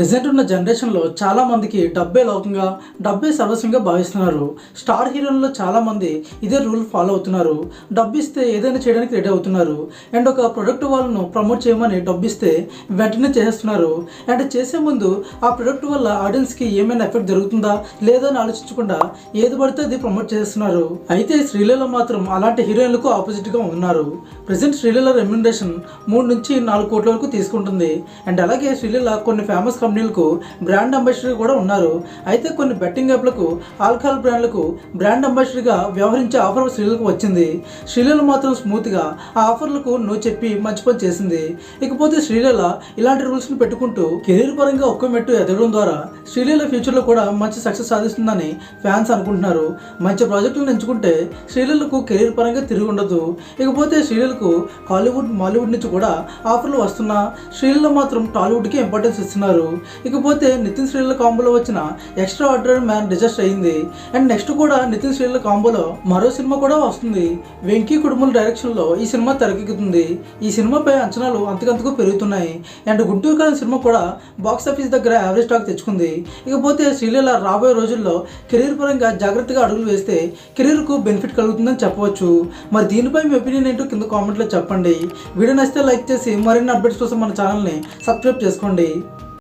Present ఉన్న జనరేషన్లో చాలా మందికి డబ్బే లోకంగా డబ్బే సర్వస్వంగా భావిస్తున్నారు. స్టార్ హీరోల్లో చాలా మంది ఇదే రూల్ ఫాలో అవుతున్నారు. డబ్బు ఇస్తే ఏదైనా చేయడానికి రెడీ అవుతున్నారు. అండ్ ఒక ప్రొడక్ట్ వాళ్ళను ప్రమోట్ చేయమని డబ్బు ఇస్తే వెంటనే చేసేస్తున్నారు. అండ్ చేసే ముందు ఆ ప్రొడక్ట్ వల్ల ఆడియన్స్కి ఏమైనా ఎఫెక్ట్ జరుగుతుందా లేదా అని ఆలోచించకుండా ఏది పడితే అది ప్రమోట్ చేస్తున్నారు అయితే శ్రీలీల మాత్రం అలాంటి హీరోయిన్లకు ఆపోజిట్గా ఉన్నారు. ప్రజెంట్ శ్రీలీల రెమ్యునరేషన్ మూడు నుంచి నాలుగు కోట్ల వరకు తీసుకుంటుంది. అండ్ అలాగే శ్రీలీల కొన్ని ఫేమస్ కంపెనీలకు బ్రాండ్ అంబాసిడర్ కూడా ఉన్నారు. అయితే కొన్ని బెట్టింగ్ యాప్లకు ఆల్కహాల్ బ్రాండ్లకు బ్రాండ్ అంబాసిడర్గా వ్యవహరించే ఆఫర్ శ్రీలకు వచ్చింది. శ్రీలీల మాత్రం స్మూత్గా ఆ ఆఫర్లకు నో చెప్పి మంచి పని చేసింది. ఇకపోతే శ్రీలీల ఇలాంటి రూల్స్ని పెట్టుకుంటూ కెరీర్ పరంగా ఒక్క మెట్టు ఎదగడం ద్వారా శ్రీలీల ఫ్యూచర్లో కూడా మంచి సక్సెస్ సాధిస్తుందని ఫ్యాన్స్ అనుకుంటున్నారు. మంచి ప్రాజెక్టులను ఎంచుకుంటే శ్రీలీలకు కెరీర్ పరంగా తిరిగి ఉండదు. ఇకపోతే శ్రీలీలకు కాలీవుడ్ మాలీవుడ్ నుంచి కూడా ఆఫర్లు వస్తున్నా శ్రీలీల మాత్రం టాలీవుడ్కి ఇంపార్టెన్స్ ఇస్తున్నారు. ఇకపోతే నితిన్ శ్రీల కాంబోలో వచ్చిన ఎక్స్ట్రా ఆర్డినరీ మ్యాన్ డిజస్ట్ అయింది. అండ్ నెక్స్ట్ కూడా నితిన్ శ్రీల కాంబోలో మరో సినిమా కూడా వస్తుంది. వెంకీ కుటుంబం డైరెక్షన్లో ఈ సినిమా తెరకెక్కుతుంది. ఈ సినిమాపై అంచనాలు అంతకంతకు పెరుగుతున్నాయి. అండ్ గుంటూరు కాలం సినిమా కూడా బాక్స్ ఆఫీస్ దగ్గర యావరేజ్ స్టాక్ తెచ్చుకుంది. ఇకపోతే శ్రీలీల రాబోయే రోజుల్లో కెరీర్ పరంగా జాగ్రత్తగా అడుగులు వేస్తే కెరీర్కు బెనిఫిట్ కలుగుతుందని చెప్పవచ్చు. మరి దీనిపై మీ ఒపీనియన్ ఏంటో కింద కామెంట్లో చెప్పండి. వీడియో నచ్చితే లైక్ చేసి మరిన్ని అప్డేట్స్ కోసం మన ఛానల్ని సబ్స్క్రైబ్ చేసుకోండి.